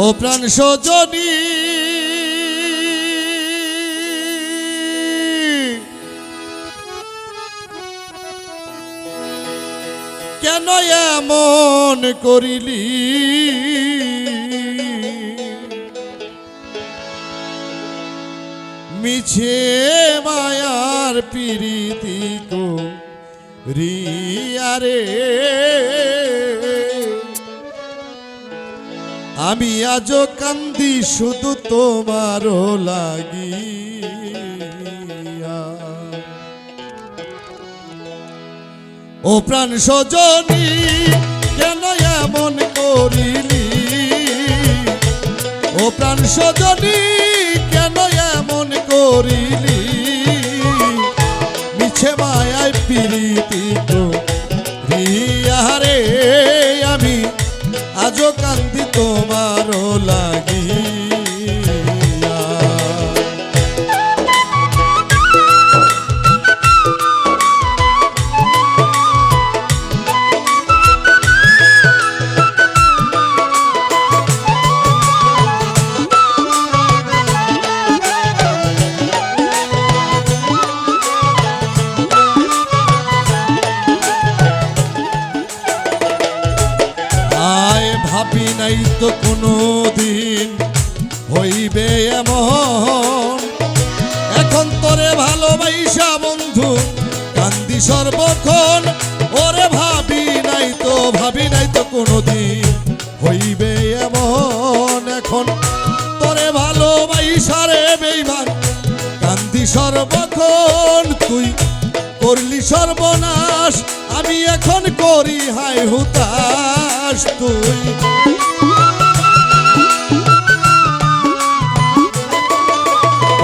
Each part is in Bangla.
ও প্রাণ সজনী। কেন এমন করিলি? মিছে মায়ার পিরিতি কো রিয়ারে আমি আজও কান্দি শুধু তোমারও লাগি ও প্রাণ সজনী, কেন এমন করিলি? ও প্রাণ সজনী, কেন এমন করিলি? মিছে মায়ায় পিরিতি তোমারও লাগিয়া ভাবি নাই তো কোনো দিন হইবে এমন। এখন তোরে ভালোবাসা বন্ধু, কান্দি সর্বক্ষণ। ওরে ভাবি নাই তো, ভাবি নাই তো কোনো দিন হইবে এমন। এখন তোরে ভালোবাসা রে বেইমান, কান্দি সর্বক্ষণ। তুই করলি সর্বনাশ এখন করি হাই হুতাস তুই।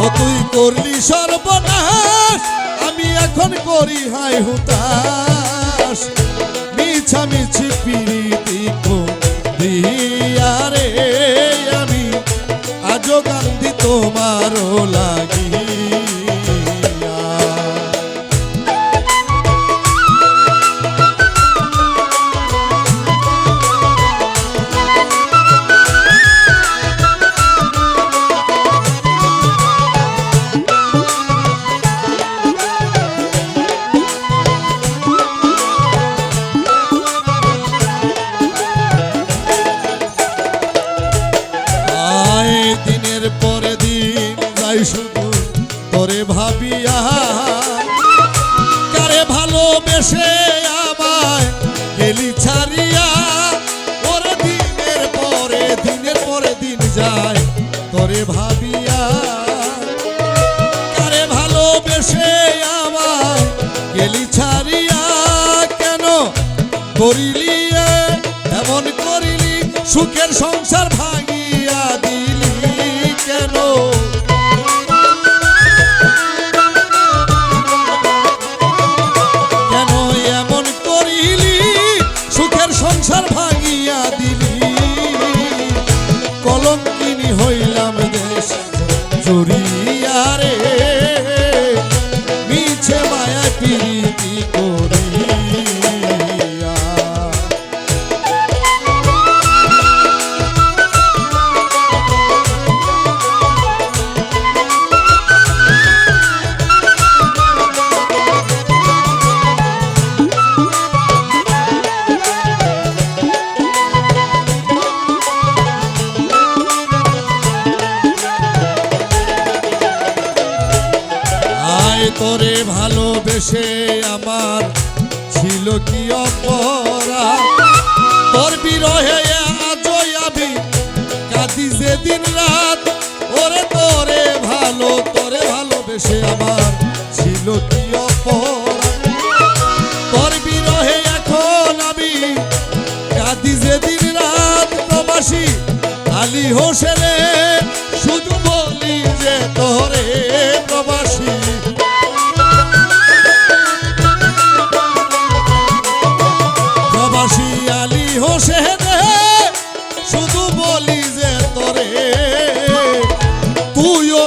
ও তুই করলি সর্বনাশ, আমি এখন করি হাই হুতাশ। মিছা মিছি পিরিতি দিয়ারে আমি, আজও কান্দি তোমারও লাগিয়া করিলি এমন করিলি, সুখের সংসার ভাঙিয়া দিলি কেন? কেন এমন করিলি, সুখের সংসার ভাঙিয়া দিলি? কলঙ্কিনী হইলাম দেশ জড়িয়া। তোরে ভালোবেসে আমার ছিল কি অপরা তোর বিরহে আজই আমি কাঁদি যে দিন রাত। ওরে তোরে ভালো, তোরে ভালোবেসে আমার ছিল কি অপরা তোর বিরহে এখন আমি কাঁদি যে দিন রাত। প্রবাসী আলী হোসেনে, শুধু বলি যে তোরে প্রবাসী।